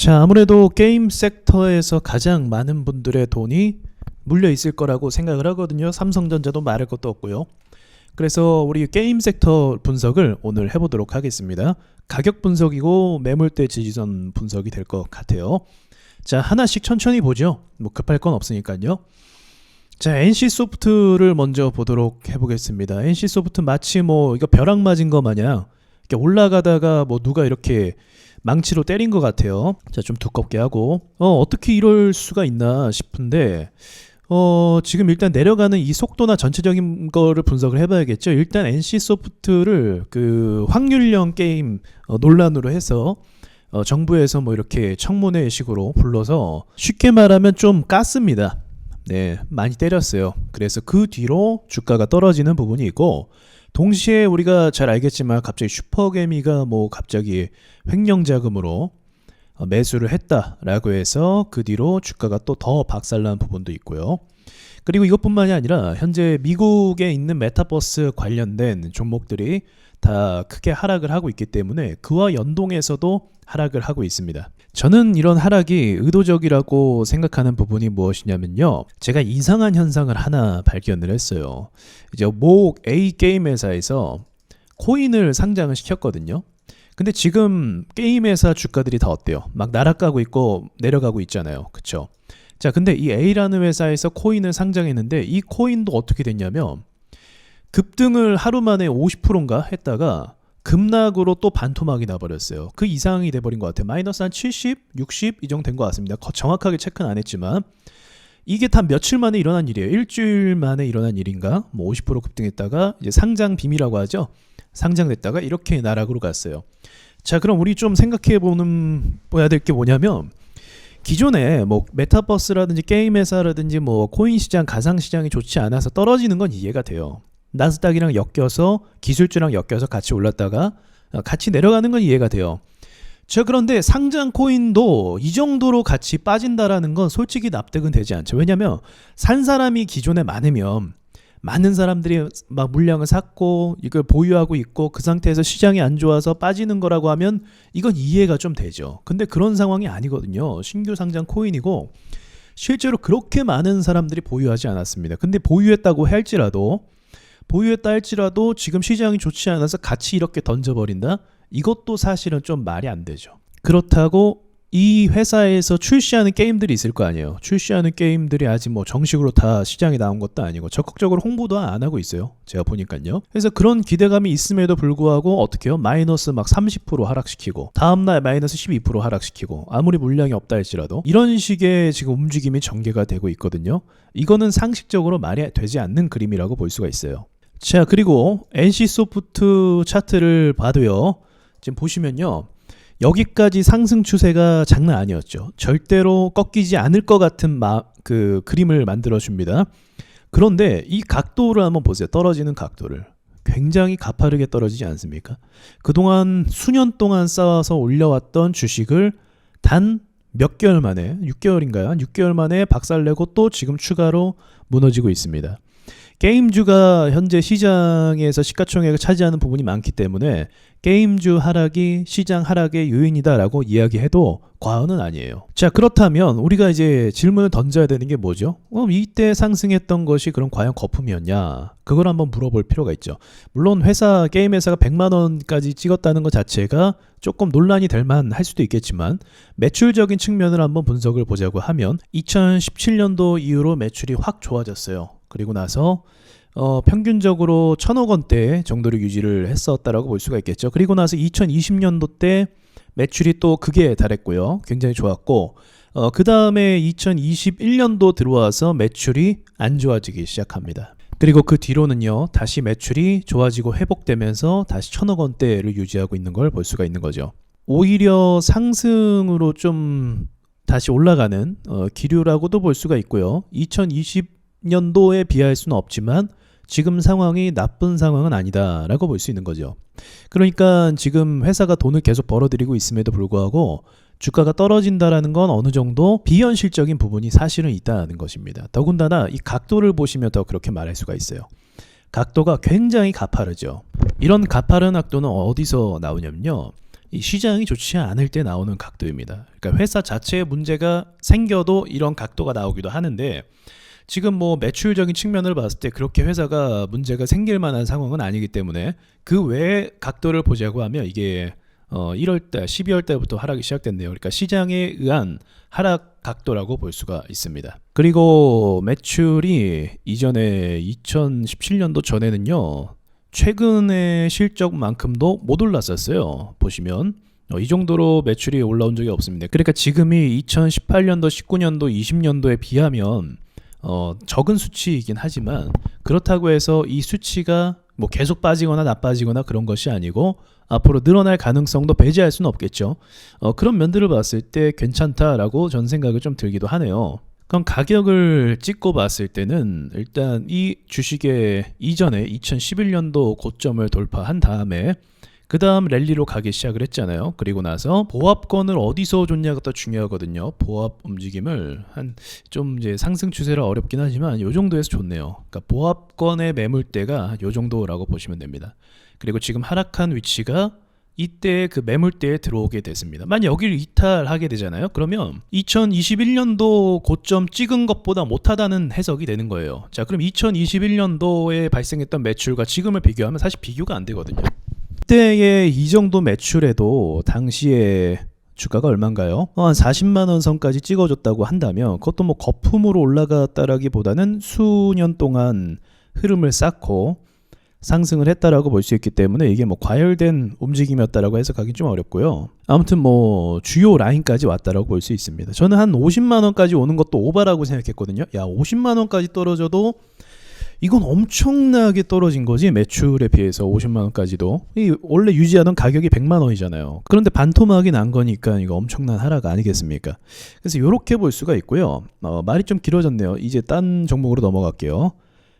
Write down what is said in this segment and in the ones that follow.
자, 아무래도 게임 섹터에서 가장 많은 분들의 돈이 물려 있을 거라고 생각을 하거든요. 삼성전자도 말할 것도 없고요. 그래서 우리 게임 섹터 분석을 오늘 해보도록 하겠습니다. 가격 분석이고 매물대 지지선 분석이 될 것 같아요. 자, 하나씩 천천히 보죠. 뭐 급할 건 없으니까요. 자, NC 소프트를 먼저 보도록 해보겠습니다. NC 소프트 마치 뭐 이거 벼락 맞은 거 마냥 이렇게 올라가다가 뭐 누가 이렇게 망치로 때린 것 같아요. 자, 좀 두껍게 하고 어 어떻게 이럴 수가 있나 싶은데 어 지금 일단 내려가는 이 속도나 전체적인 거를 분석을 해봐야겠죠. 일단 NC 소프트를 그 확률형 게임 어, 논란으로 해서 어, 정부에서 뭐 이렇게 청문회식으로 불러서 쉽게 말하면 좀 깠습니다. 네, 많이 때렸어요. 그래서 그 뒤로 주가가 떨어지는 부분이 있고 동시에 우리가 잘 알겠지만 갑자기 슈퍼개미가 뭐 갑자기 횡령 자금으로 어, 매수를 했다라고 해서 그 뒤로 주가가 또 더 박살난 부분도 있고요. 그리고 이것뿐만이 아니라 현재 미국에 있는 메타버스 관련된 종목들이 다 크게 하락을 하고 있기 때문에 그와 연동해서도 하락을 하고 있습니다. 저는 이런 하락이 의도적이라고 생각하는 부분이 무엇이냐면요. 제가 이상한 현상을 하나 발견을 했어요. 이제 모 A 게임 회사에서 코인을 상장을 시켰거든요. 근데 지금 게임 회사 주가들이 다 어때요? 막 날아가고 있고 내려가고 있잖아요. 그쵸? 자, 근데 이 A라는 회사에서 코인을 상장했는데 이 코인도 어떻게 됐냐면 급등을 하루 만에 50%인가 했다가 급락으로 또 반토막이 나버렸어요. 그 이상이 돼버린 것 같아요. 마이너스 한 70, 60 이 정도 된 것 같습니다. 거- 정확하게 체크는 안 했지만 이게 다 며칠 만에 일어난 일이에요. 일주일 만에 일어난 일인가? 뭐 50% 급등했다가 이제 상장 빔이라고 하죠. 상장됐다가 이렇게 나락으로 갔어요. 자, 그럼 우리 좀 생각해 보는 봐야 될 게 뭐냐면 기존에 뭐 메타버스라든지 게임 회사라든지 뭐 코인 시장, 가상 시장이 좋지 않아서 떨어지는 건 이해가 돼요. 나스닥이랑 엮여서 기술주랑 엮여서 같이 올랐다가 어, 같이 내려가는 건 이해가 돼요. 자 그런데 상장 코인도 이 정도로 같이 빠진다라는 건 솔직히 납득은 되지 않죠. 왜냐면 산 사람이 기존에 많으면 많은 사람들이 막 물량을 샀고 이걸 보유하고 있고 그 상태에서 시장이 안 좋아서 빠지는 거라고 하면 이건 이해가 좀 되죠. 근데 그런 상황이 아니거든요. 신규 상장 코인이고 실제로 그렇게 많은 사람들이 보유하지 않았습니다. 근데 보유했다고 할지라도 보유했다 할지라도 지금 시장이 좋지 않아서 같이 이렇게 던져버린다? 이것도 사실은 좀 말이 안 되죠. 그렇다고 이 회사에서 출시하는 게임들이 있을 거 아니에요. 출시하는 게임들이 아직 뭐 정식으로 다 시장에 나온 것도 아니고 적극적으로 홍보도 안 하고 있어요. 제가 보니까요. 그래서 그런 기대감이 있음에도 불구하고 어떻게 해요? 마이너스 막 30% 하락시키고 다음날 마이너스 12% 하락시키고 아무리 물량이 없다 할지라도 이런 식의 지금 움직임이 전개가 되고 있거든요. 이거는 상식적으로 말이 되지 않는 그림이라고 볼 수가 있어요. 자 그리고 NC 소프트 차트를 봐도요. 지금 보시면요. 여기까지 상승 추세가 장난 아니었죠. 절대로 꺾이지 않을 것 같은 마, 그 그림을 만들어 줍니다. 그런데 이 각도를 한번 보세요. 떨어지는 각도를. 굉장히 가파르게 떨어지지 않습니까? 그동안 수년 동안 쌓아서 올려왔던 주식을 단 몇 개월 만에, 6개월인가요? 한 6개월 만에 박살내고 또 지금 추가로 무너지고 있습니다. 게임주가 현재 시장에서 시가총액을 차지하는 부분이 많기 때문에 게임주 하락이 시장 하락의 요인이다라고 이야기해도 과언은 아니에요. 자, 그렇다면 우리가 이제 질문을 던져야 되는 게 뭐죠? 어, 이때 상승했던 것이 그럼 과연 거품이었냐? 그걸 한번 물어볼 필요가 있죠. 물론 회사 게임 회사가 100만 원까지 찍었다는 것 자체가 조금 논란이 될 만 할 수도 있겠지만 매출적인 측면을 한번 분석을 보자고 하면 2017년도 이후로 매출이 확 좋아졌어요. 그리고 나서 어, 평균적으로 천억 원대 정도를 유지를 했었다라고 볼 수가 있겠죠. 그리고 나서 2020년도 때 매출이 또 극에 달했고요. 굉장히 좋았고 어, 그 다음에 2021년도 들어와서 매출이 안 좋아지기 시작합니다. 그리고 그 뒤로는요, 다시 매출이 좋아지고 회복되면서 다시 천억 원대를 유지하고 있는 걸 볼 수가 있는 거죠. 오히려 상승으로 좀 다시 올라가는 어, 기류라고도 볼 수가 있고요. 2020 년도에 비할 수는 없지만 지금 상황이 나쁜 상황은 아니다라고 볼 수 있는 거죠. 그러니까 지금 회사가 돈을 계속 벌어들이고 있음에도 불구하고 주가가 떨어진다라는 건 어느 정도 비현실적인 부분이 사실은 있다는 것입니다. 더군다나 이 각도를 보시면 더 그렇게 말할 수가 있어요. 각도가 굉장히 가파르죠. 이런 가파른 각도는 어디서 나오냐면요. 이 시장이 좋지 않을 때 나오는 각도입니다. 그러니까 회사 자체에 문제가 생겨도 이런 각도가 나오기도 하는데 지금 뭐 매출적인 측면을 봤을 때 그렇게 회사가 문제가 생길 만한 상황은 아니기 때문에 그 외의 각도를 보자고 하면 이게 어 1월 달, 12월 달부터 하락이 시작됐네요. 그러니까 시장에 의한 하락 각도라고 볼 수가 있습니다. 그리고 매출이 이전에 2017년도 전에는요. 최근의 실적만큼도 못 올랐었어요. 보시면 어, 이 정도로 매출이 올라온 적이 없습니다. 그러니까 지금이 2018년도, 19년도, 20년도에 비하면 어, 적은 수치이긴 하지만 그렇다고 해서 이 수치가 뭐 계속 빠지거나 나빠지거나 그런 것이 아니고 앞으로 늘어날 가능성도 배제할 수는 없겠죠. 어, 그런 면들을 봤을 때 괜찮다라고 전 생각을 좀 들기도 하네요. 그럼 가격을 찍고 봤을 때는 일단 이 주식의 이전에 2011년도 고점을 돌파한 다음에 그 다음 랠리로 가기 시작을 했잖아요. 그리고 나서 보합권을 어디서 줬냐가 더 중요하거든요. 보합 움직임을 한 좀 이제 상승 추세라 어렵긴 하지만 요 정도에서 좋네요. 그러니까 보합권의 매물대가 요 정도라고 보시면 됩니다. 그리고 지금 하락한 위치가 이때 그 매물대에 들어오게 됐습니다. 만약 여기를 이탈하게 되잖아요. 그러면 2021년도 고점 찍은 것보다 못하다는 해석이 되는 거예요. 자, 그럼 2021년도에 발생했던 매출과 지금을 비교하면 사실 비교가 안 되거든요. 그때의 이 정도 매출에도 당시에 주가가 얼마인가요? 어, 한 40만 원 선까지 찍어줬다고 한다면 그것도 뭐 거품으로 올라갔다라기보다는 수년 동안 흐름을 쌓고 상승을 했다라고 볼 수 있기 때문에 이게 뭐 과열된 움직임이었다라고 해석하기 좀 어렵고요. 아무튼 뭐 주요 라인까지 왔다라고 볼 수 있습니다. 저는 한 50만 원까지 오는 것도 오바라고 생각했거든요. 야 50만 원까지 떨어져도 이건 엄청나게 떨어진 거지 매출에 비해서 50만 원까지도 이 원래 유지하던 가격이 100만 원이잖아요. 그런데 반토막이 난 거니까 이거 엄청난 하락 아니겠습니까? 그래서 이렇게 볼 수가 있고요. 어, 말이 좀 길어졌네요. 이제 딴 종목으로 넘어갈게요.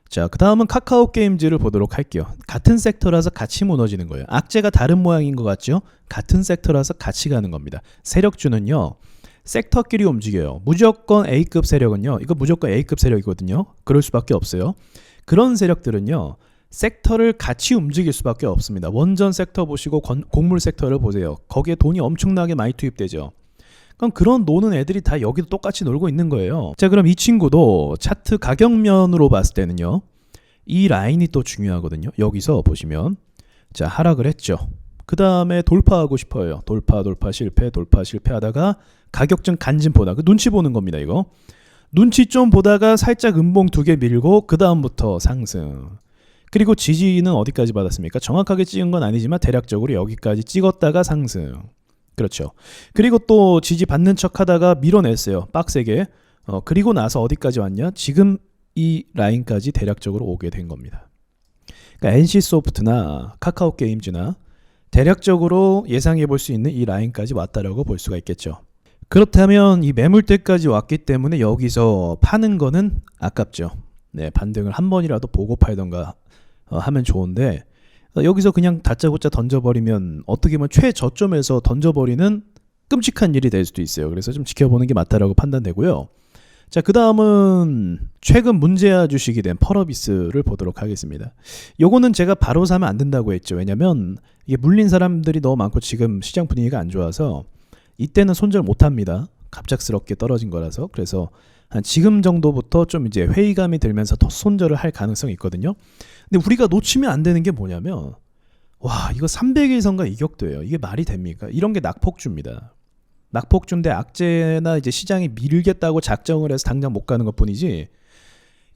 자, 그 다음은 카카오 게임즈를 보도록 할게요. 같은 섹터라서 같이 무너지는 거예요. 악재가 다른 모양인 것 같죠? 같은 섹터라서 같이 가는 겁니다. 세력주는요. 섹터끼리 움직여요. 무조건 A급 세력은요. 이거 무조건 A급 세력이거든요. 그럴 수밖에 없어요. 그런 세력들은요. 섹터를 같이 움직일 수밖에 없습니다. 원전 섹터 보시고 건, 곡물 섹터를 보세요. 거기에 돈이 엄청나게 많이 투입되죠. 그럼 그런 노는 애들이 다 여기도 똑같이 놀고 있는 거예요. 자, 그럼 이 친구도 차트 가격면으로 봤을 때는요. 이 라인이 또 중요하거든요. 여기서 보시면 자, 하락을 했죠. 그 다음에 돌파하고 싶어요. 돌파, 돌파, 실패, 돌파, 실패하다가 가격증 간진 보다. 그 눈치 보는 겁니다, 이거. 눈치 좀 보다가 살짝 음봉 두 개 밀고 그 다음부터 상승. 그리고 지지는 어디까지 받았습니까? 정확하게 찍은 건 아니지만 대략적으로 여기까지 찍었다가 상승. 그렇죠. 그리고 또 지지 받는 척 하다가 밀어냈어요. 빡세게. 어, 그리고 나서 어디까지 왔냐? 지금 이 라인까지 대략적으로 오게 된 겁니다. 그러니까 NC소프트나 카카오 게임즈나 대략적으로 예상해 볼 수 있는 이 라인까지 왔다라고 볼 수가 있겠죠. 그렇다면 이 매물대까지 왔기 때문에 여기서 파는 거는 아깝죠. 네, 반등을 한 번이라도 보고 팔던가 어, 하면 좋은데 어, 여기서 그냥 다짜고짜 던져버리면 어떻게 보면 최저점에서 던져버리는 끔찍한 일이 될 수도 있어요. 그래서 좀 지켜보는 게 맞다라고 판단되고요. 자, 그 다음은 최근 문제아 주식이 된 펄어비스를 보도록 하겠습니다. 요거는 제가 바로 사면 안 된다고 했죠. 왜냐면 이게 물린 사람들이 너무 많고 지금 시장 분위기가 안 좋아서 이때는 손절 못 합니다. 갑작스럽게 떨어진 거라서. 그래서 한 지금 정도부터 좀 이제 회의감이 들면서 더 손절을 할 가능성이 있거든요. 근데 우리가 놓치면 안 되는 게 뭐냐면 와, 이거 300일선과 이격도예요. 이게 말이 됩니까? 이런 게 낙폭주입니다. 낙폭주인데 악재나 이제 시장이 밀겠다고 작정을 해서 당장 못 가는 것 뿐이지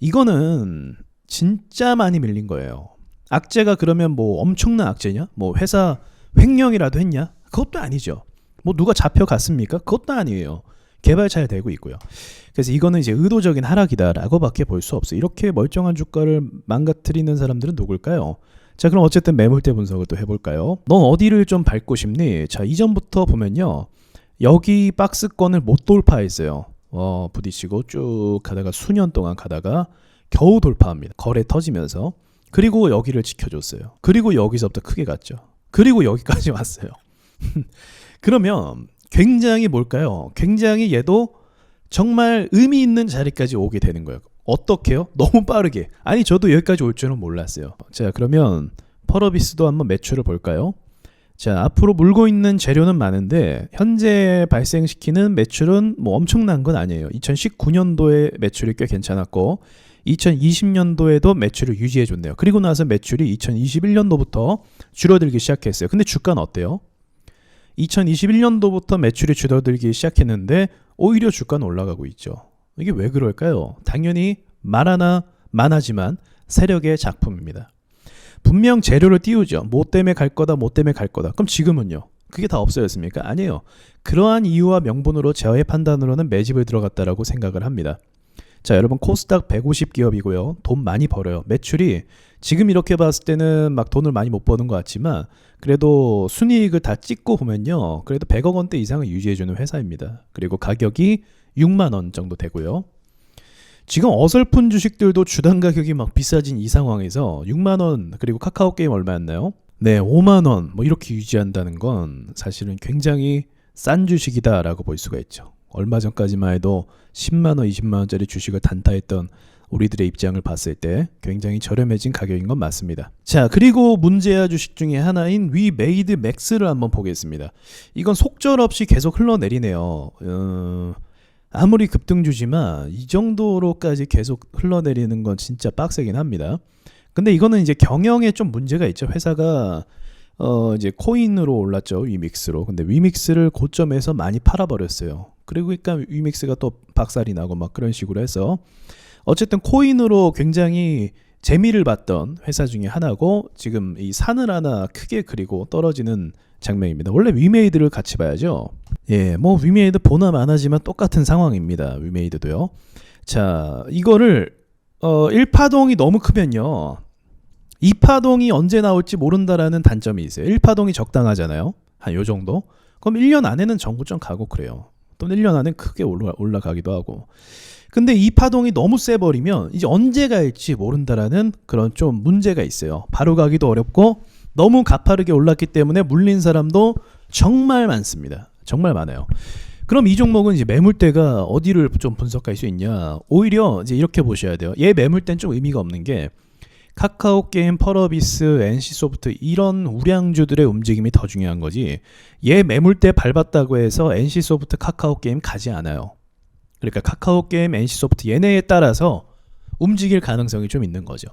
이거는 진짜 많이 밀린 거예요. 악재가 그러면 뭐 엄청난 악재냐? 뭐 회사 횡령이라도 했냐? 그것도 아니죠. 뭐 누가 잡혀갔습니까? 그것도 아니에요. 개발 잘 되고 있고요. 그래서 이거는 이제 의도적인 하락이다라고밖에 볼 수 없어요. 이렇게 멀쩡한 주가를 망가뜨리는 사람들은 누굴까요? 자, 그럼 어쨌든 매물대 분석을 또 해볼까요? 넌 어디를 좀 밟고 싶니? 자, 이전부터 보면요. 여기 박스권을 못 돌파했어요. 어, 부딪히고 쭉 가다가 수년 동안 가다가 겨우 돌파합니다. 거래 터지면서. 그리고 여기를 지켜줬어요. 그리고 여기서부터 크게 갔죠. 그리고 여기까지 왔어요. 그러면 굉장히 뭘까요? 굉장히 얘도 정말 의미 있는 자리까지 오게 되는 거예요. 어떻게요? 너무 빠르게. 아니 저도 여기까지 올 줄은 몰랐어요. 자 그러면 펄어비스도 한번 매출을 볼까요? 자, 앞으로 물고 있는 재료는 많은데 현재 발생시키는 매출은 뭐 엄청난 건 아니에요. 2019년도에 매출이 꽤 괜찮았고 2020년도에도 매출을 유지해 줬네요. 그리고 나서 매출이 2021년도부터 줄어들기 시작했어요. 근데 주가는 어때요? 2021년도부터 매출이 줄어들기 시작했는데 오히려 주가는 올라가고 있죠. 이게 왜 그럴까요? 당연히 말 하나 많아지만 세력의 작품입니다. 분명 재료를 띄우죠. 뭐 때문에 갈 거다, 뭐 때문에 갈 거다. 그럼 지금은요? 그게 다 없어졌습니까? 아니에요. 그러한 이유와 명분으로 저의 판단으로는 매집을 들어갔다라고 생각을 합니다. 자, 여러분 코스닥 150 기업이고요. 돈 많이 벌어요. 매출이 지금 이렇게 봤을 때는 막 돈을 많이 못 버는 것 같지만 그래도 순이익을 다 찍고 보면요. 그래도 100억 원대 이상을 유지해 주는 회사입니다. 그리고 가격이 6만 원 정도 되고요. 지금 어설픈 주식들도 주당 가격이 막 비싸진 이 상황에서 6만 원 그리고 카카오 게임 얼마였나요? 네, 5만 원 뭐 이렇게 유지한다는 건 사실은 굉장히 싼 주식이다라고 볼 수가 있죠. 얼마 전까지만 해도 10만 원, 20만 원짜리 주식을 단타했던 우리들의 입장을 봤을 때 굉장히 저렴해진 가격인 건 맞습니다. 자, 그리고 문제야 주식 중에 하나인 위메이드 맥스를 한번 보겠습니다. 이건 속절없이 계속 흘러내리네요. 어, 아무리 급등주지만 이 정도로까지 계속 흘러내리는 건 진짜 빡세긴 합니다. 근데 이거는 이제 경영에 좀 문제가 있죠. 회사가 어 이제 코인으로 올랐죠 위믹스로. 근데 위믹스를 고점에서 많이 팔아버렸어요. 그리고 그러니까 위믹스가 또 박살이 나고 막 그런 식으로 해서 어쨌든 코인으로 굉장히 재미를 봤던 회사 중에 하나고 지금 이 산을 하나 크게 그리고 떨어지는 장면입니다. 원래 위메이드를 같이 봐야죠. 예, 뭐 위메이드 보나 마나지만 똑같은 상황입니다. 위메이드도요. 자, 이거를 어 1파동이 너무 크면요. 2파동이 언제 나올지 모른다라는 단점이 있어요. 1파동이 적당하잖아요. 한 요 정도. 그럼 1년 안에는 정구점 가고 그래요. 또는 1년 안에 크게 올라, 올라가기도 하고. 근데 이 파동이 너무 세버리면 이제 언제 갈지 모른다라는 그런 좀 문제가 있어요. 바로 가기도 어렵고 너무 가파르게 올랐기 때문에 물린 사람도 정말 많습니다. 정말 많아요. 그럼 이 종목은 이제 매물대가 어디를 좀 분석할 수 있냐? 오히려 이제 이렇게 보셔야 돼요. 얘 매물대는 좀 의미가 없는 게 카카오 게임, 펄어비스, NC소프트 이런 우량주들의 움직임이 더 중요한 거지. 얘 매물대 밟았다고 해서 NC소프트, 카카오 게임 가지 않아요. 그러니까 카카오 게임, NC소프트 얘네에 따라서 움직일 가능성이 좀 있는 거죠.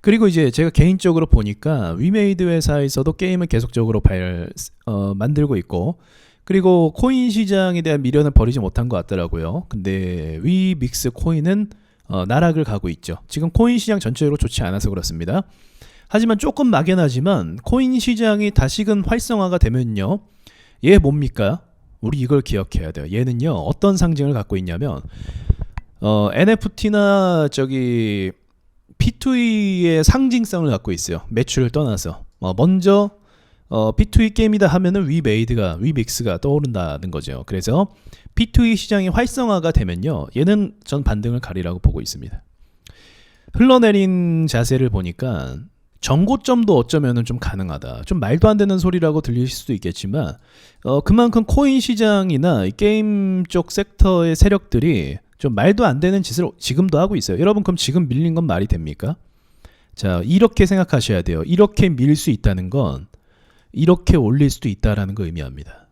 그리고 이제 제가 개인적으로 보니까 위메이드 회사에서도 게임을 계속적으로 발, 어, 만들고 있고 그리고 코인 시장에 대한 미련을 버리지 못한 것 같더라고요. 근데 위믹스 코인은 어, 나락을 가고 있죠. 지금 코인 시장 전체적으로 좋지 않아서 그렇습니다. 하지만 조금 막연하지만 코인 시장이 다시금 활성화가 되면요. 얘 뭡니까? 우리 이걸 기억해야 돼요. 얘는요. 어떤 상징을 갖고 있냐면 어, NFT나 저기 P2E의 상징성을 갖고 있어요. 매출을 떠나서. 어, 먼저 어, P2E 게임이다 하면은 위메이드가 위믹스가 떠오른다는 거죠. 그래서 P2E 시장이 활성화가 되면요. 얘는 전 반등을 가리라고 보고 있습니다. 흘러내린 자세를 보니까 정고점도 어쩌면은 좀 가능하다. 좀 말도 안 되는 소리라고 들릴 수도 있겠지만 어, 그만큼 코인 시장이나 이 게임 쪽 섹터의 세력들이 좀 말도 안 되는 짓을 지금도 하고 있어요. 여러분 그럼 지금 밀린 건 말이 됩니까? 자 이렇게 생각하셔야 돼요. 이렇게 밀 수 있다는 건 이렇게 올릴 수도 있다라는 거 의미합니다.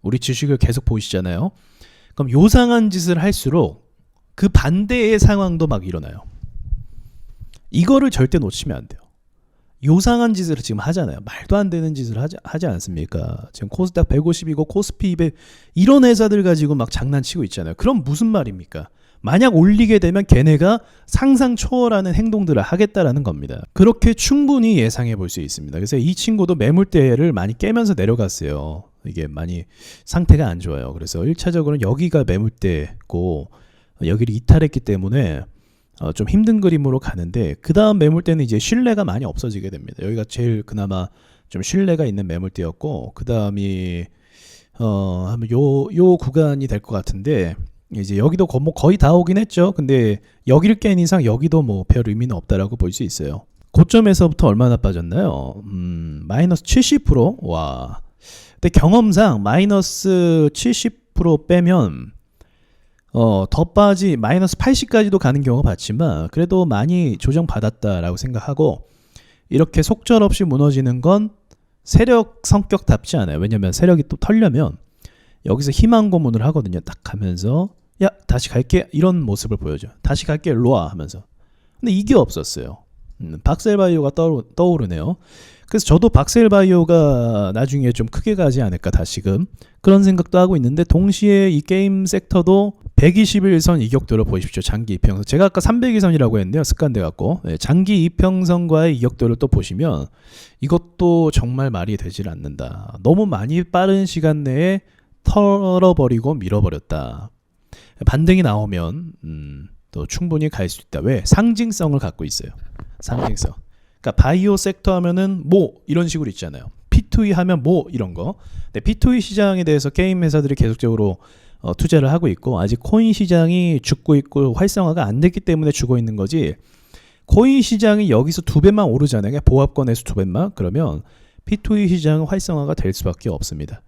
우리 주식을 계속 보시잖아요. 그럼 요상한 짓을 할수록 그 반대의 상황도 막 일어나요. 이거를 절대 놓치면 안 돼요. 요상한 짓을 지금 하잖아요. 말도 안 되는 짓을 하지, 하지 않습니까? 지금 코스닥 150이고 코스피 200 이런 회사들 가지고 막 장난치고 있잖아요. 그럼 무슨 말입니까? 만약 올리게 되면 걔네가 상상 초월하는 행동들을 하겠다라는 겁니다. 그렇게 충분히 예상해 볼 수 있습니다. 그래서 이 친구도 매물대를 많이 깨면서 내려갔어요. 이게 많이 상태가 안 좋아요. 그래서 1차적으로는 여기가 매물대고 여기를 이탈했기 때문에 어, 좀 힘든 그림으로 가는데 그 다음 매물대는 이제 신뢰가 많이 없어지게 됩니다. 여기가 제일 그나마 좀 신뢰가 있는 매물대였고 그 다음이 어 하면 요요 구간이 될 것 같은데 이제 여기도 거, 뭐 거의 다 오긴 했죠. 근데 여기를 깬 이상 여기도 뭐 별 의미는 없다라고 볼 수 있어요. 고점에서부터 얼마나 빠졌나요? 음, 마이너스 70%? 와. 근데 경험상 마이너스 70% 빼면 어, 더 빠지 마이너스 80까지도 가는 경우가 봤지만 그래도 많이 조정받았다라고 생각하고 이렇게 속절없이 무너지는 건 세력 성격답지 않아요. 왜냐면 세력이 또 털려면 여기서 희망 고문을 하거든요. 딱 하면서 야 다시 갈게 이런 모습을 보여줘. 다시 갈게 일로와 하면서. 근데 이게 없었어요. 음, 박셀바이오가 떠오르, 떠오르네요. 그래서 저도 박셀바이오가 나중에 좀 크게 가지 않을까 다시금 그런 생각도 하고 있는데 동시에 이 게임 섹터도 121선 이격도를 보십시오. 장기 이평선. 제가 아까 302선이라고 했는데요. 습관돼 갖고 네, 장기 이평선과의 이격도를 또 보시면 이것도 정말 말이 되질 않는다. 너무 많이 빠른 시간 내에 털어버리고 밀어버렸다. 반등이 나오면 음, 또 충분히 갈 수 있다. 왜? 상징성을 갖고 있어요. 상징성. 그러니까 바이오 섹터 하면은 뭐 이런 식으로 있잖아요. P2E 하면 뭐 이런 거. 근데 P2E 시장에 대해서 게임 회사들이 계속적으로 어, 투자를 하고 있고 아직 코인 시장이 죽고 있고 활성화가 안 됐기 때문에 죽어 있는 거지. 코인 시장이 여기서 두 배만 오르잖아요. 그냥 보합권에서 두 배만 그러면 P2E 시장은 활성화가 될 수밖에 없습니다.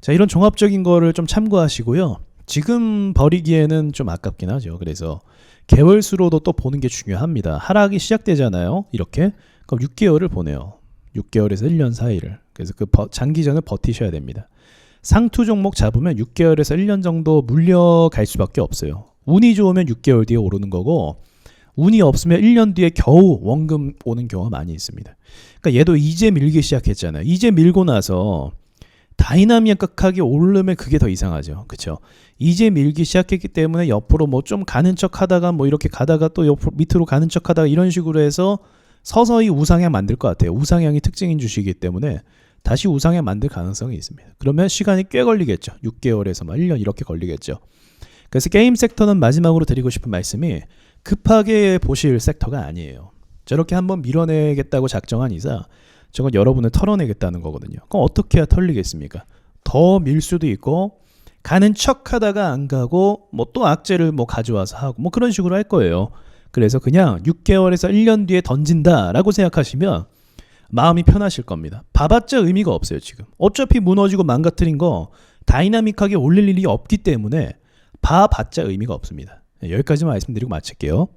자 이런 종합적인 거를 좀 참고하시고요. 지금 버리기에는 좀 아깝긴 하죠. 그래서 개월 수로도 또 보는 게 중요합니다. 하락이 시작되잖아요. 이렇게 그럼 6개월을 보내요. 6개월에서 1년 사이를. 그래서 그 버- 장기전을 버티셔야 됩니다. 상투 종목 잡으면 6개월에서 1년 정도 물려갈 수밖에 없어요. 운이 좋으면 6개월 뒤에 오르는 거고 운이 없으면 1년 뒤에 겨우 원금 오는 경우가 많이 있습니다. 그러니까 얘도 이제 밀기 시작했잖아요. 이제 밀고 나서 다이나믹하게 오르면 그게 더 이상하죠. 그렇죠? 이제 밀기 시작했기 때문에 옆으로 뭐 좀 가는 척 하다가 뭐 이렇게 가다가 또 옆으로 밑으로 가는 척 하다가 이런 식으로 해서 서서히 우상향 만들 것 같아요. 우상향이 특징인 주식이기 때문에 다시 우상향 만들 가능성이 있습니다. 그러면 시간이 꽤 걸리겠죠. 6개월에서 막 1년 이렇게 걸리겠죠. 그래서 게임 섹터는 마지막으로 드리고 싶은 말씀이 급하게 보실 섹터가 아니에요. 저렇게 한번 밀어내겠다고 작정한 이상 저건 여러분을 털어내겠다는 거거든요. 그럼 어떻게 해야 털리겠습니까? 더 밀 수도 있고 가는 척 하다가 안 가고 뭐 또 악재를 뭐 가져와서 하고 뭐 그런 식으로 할 거예요. 그래서 그냥 6개월에서 1년 뒤에 던진다라고 생각하시면 마음이 편하실 겁니다. 봐봤자 의미가 없어요, 지금. 어차피 무너지고 망가뜨린 거 다이나믹하게 올릴 일이 없기 때문에 봐봤자 의미가 없습니다. 네, 여기까지만 말씀드리고 마칠게요.